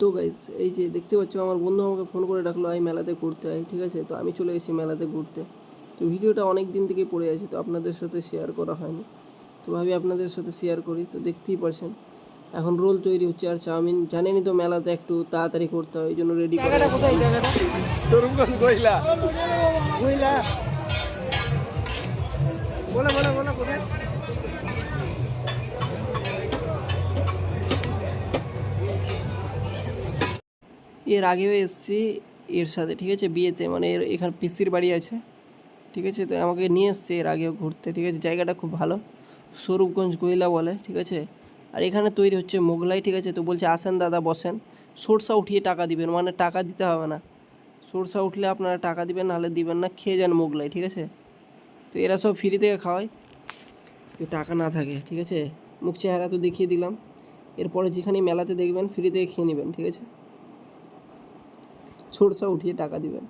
তো গাইস এই যে দেখতে পাচ্ছ আমার বন্ধু আমাকে ফোন করে ডাকলো আই মেলাতে ঘুরতে আই ঠিক আছে? তো আমি চলে এসেছি মেলাতে ঘুরতে। তো ভিডিওটা অনেক দিন থেকে পড়ে আছে তো আপনাদের সাথে শেয়ার করা হয়নি। তো ভাবি আপনাদের সাথে শেয়ার করি তো দেখতেই পারছেন। এখন রোল তৈরি হচ্ছে আর চাউমিন জানেনই তো মেলাতে একটু তাড়াতাড়ি করতে হয় এই জন্য রেডি করে এর আগেও এসেছি এর সাথে, ঠিক আছে? বিয়েতে মানে এর এখানে পিসির বাড়ি আছে, ঠিক আছে? তো আমাকে নিয়ে এসছে এর আগেও ঘুরতে, ঠিক আছে? জায়গাটা খুব ভালো, স্বরূপগঞ্জ গইলা বলে, ঠিক আছে? আর এখানে তৈরি হচ্ছে মোগলাই, ঠিক আছে? তো বলছে, আসেন দাদা, বসেন। সরষা উঠিয়ে টাকা দিবেন মানে টাকা দিতে হবে না। সরষা উঠলে আপনারা টাকা দিবেন, নাহলে দিবেন না, খেয়ে যান মোগলাই, ঠিক আছে? তো এরা সব ফ্রি থেকে খাওয়ায় যে টাকা না থাকে, ঠিক আছে? মুখ চেহারা তো দেখিয়ে দিলাম। এরপরে যেখানে মেলাতে দেখবেন ফ্রি থেকে খেয়ে নেবেন, ঠিক আছে? সরষা উঠিয়ে টাকা দিবেন।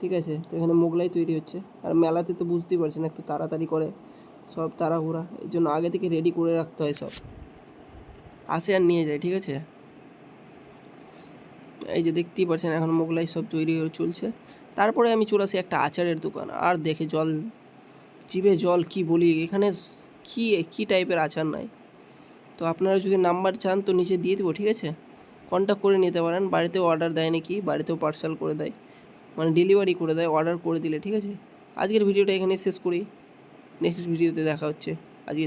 ঠিক আছে? তো এখানে মোগলাই তৈরি হচ্ছে। আর মেলাতে তো বুঝতেই পারছেন, একটু তাড়াতাড়ি করে। সব তাড়াহুড়া। এই জন্য আগে থেকে রেডি করে রাখতে হয় সব। আসে আর নিয়ে যায়, ঠিক আছে? এই যে দেখতেই পারছেন, এখন মোগলাই সব তৈরি হয়ে চলছে। তারপরে আমি চলে আসি একটা আচারের দোকান। আর দেখে জল, জিভে জল কি বলি, এখানে কি কি টাইপের আচার নাই। তো আপনারা যদি নাম্বার চান তো নিচে দিয়ে দেবো, ঠিক আছে? কন্ট্যাক্ট করে নিতে পারেন। বাড়িতেও অর্ডার দেয় নাকি? বাড়িতেও পার্সেল করে দেয়। মানে ডেলিভারি করে দেয় অর্ডার করে দিলে, ঠিক আছে? আজকের ভিডিওটা এখানে শেষ করি। নেক্সট ভিডিওতে দেখা হচ্ছে।